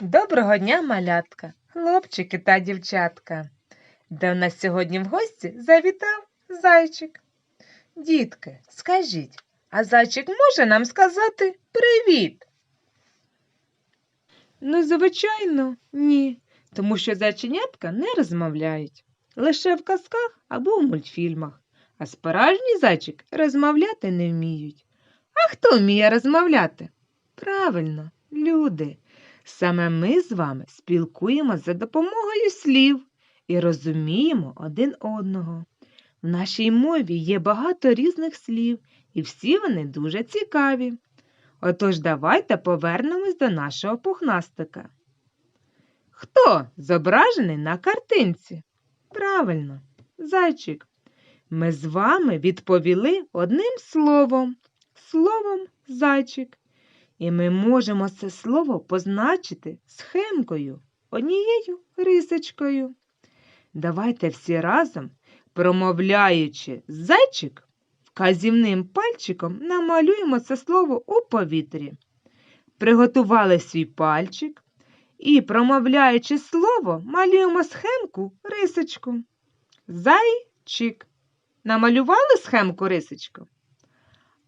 Доброго дня, малятка, хлопчики та дівчатка. До нас сьогодні в гості завітав зайчик. Дітки, скажіть, а зайчик може нам сказати привіт? Ну, звичайно, ні, тому що зайченятка не розмовляють лише в казках або в мультфільмах, а справжні зайчик розмовляти не вміють. А хто вміє розмовляти? Правильно, люди. Саме ми з вами спілкуємося за допомогою слів і розуміємо один одного. В нашій мові є багато різних слів, і всі вони дуже цікаві. Отож давайте повернемось до нашого пухнастика. Хто зображений на картинці? Правильно, зайчик. Ми з вами відповіли одним словом, словом зайчик. І ми можемо це слово позначити схемкою, однією рисочкою. Давайте всі разом, промовляючи зайчик, вказівним пальчиком намалюємо це слово у повітрі. Приготували свій пальчик і, промовляючи слово, малюємо схемку рисочку. Зайчик. Намалювали схемку рисочку?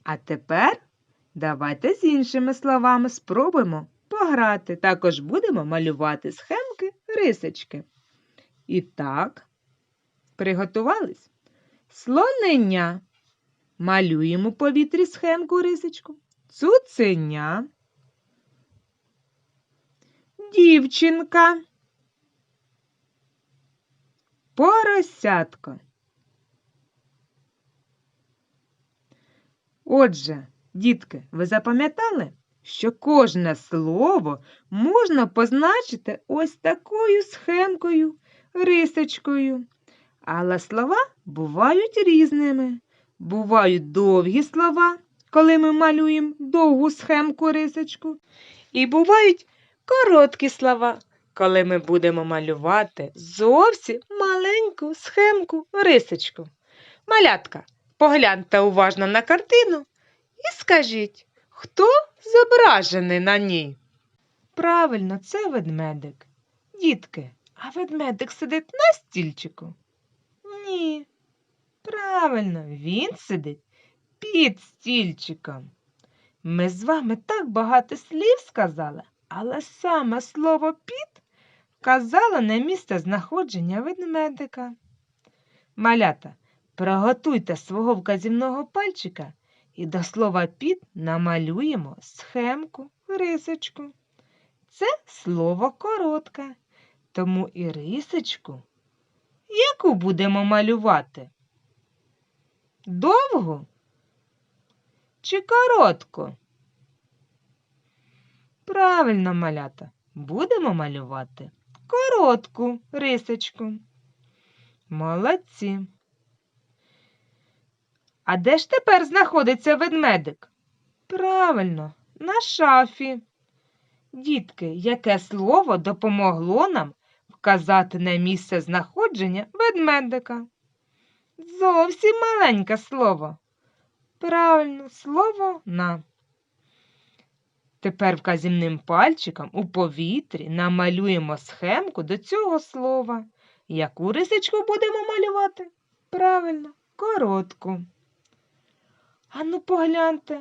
А тепер Давайте з іншими словами спробуємо пограти. Також будемо малювати схемки рисочки. І так, приготувались? Слонення. Малюємо повітрі схемку рисочку. Цуценя. Дівчинка. Поросятко. Отже, Дітки, ви запам'ятали, що кожне слово можна позначити ось такою схемкою, рисочкою. Але слова бувають різними. Бувають довгі слова, коли ми малюємо довгу схемку рисочку. І бувають короткі слова, коли ми будемо малювати зовсім маленьку схемку рисочку. Малятка, погляньте уважно на картину. І скажіть, хто зображений на ній? Правильно, це ведмедик. Дітки, а ведмедик сидить на стільчику? Ні. Правильно, він сидить під стільчиком. Ми з вами так багато слів сказали, але саме слово під вказало на місце знаходження ведмедика. Малята, приготуйте свого вказівного пальчика і до слова під намалюємо схемку, рисочку. Це слово коротке, тому і рисочку, яку будемо малювати? Довгу чи коротку? Правильно, малята, будемо малювати коротку рисочку. Молодці. А де ж тепер знаходиться ведмедик? Правильно, на шафі. Дітки, яке слово допомогло нам вказати на місце знаходження ведмедика? Зовсім маленьке слово. Правильно, слово на. Тепер вказівним пальчиком у повітрі намалюємо схемку до цього слова. Яку рисочку будемо малювати? Правильно, коротку. Ану, погляньте,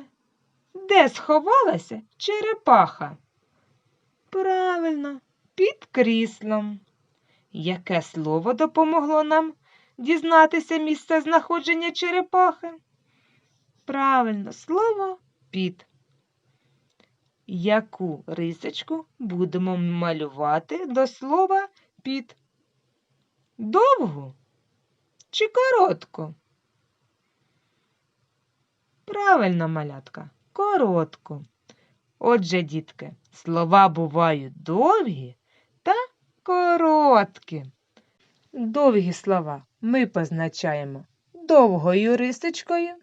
де сховалася черепаха? Правильно, під кріслом. Яке слово допомогло нам дізнатися місце знаходження черепахи? Правильно, слово під. Яку рисочку будемо малювати до слова під? Довгу чи коротку? Правильно, малятка, коротку. Отже, дітки, слова бувають довгі та короткі. Довгі слова ми позначаємо довгою рисочкою,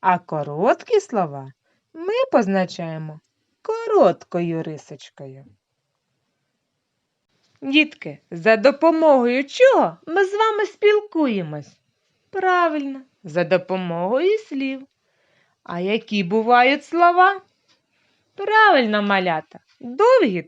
а короткі слова ми позначаємо короткою рисочкою. Дітки, за допомогою чого ми з вами спілкуємось? Правильно, за допомогою слів. А які бувають слова? Правильно, малята, довгі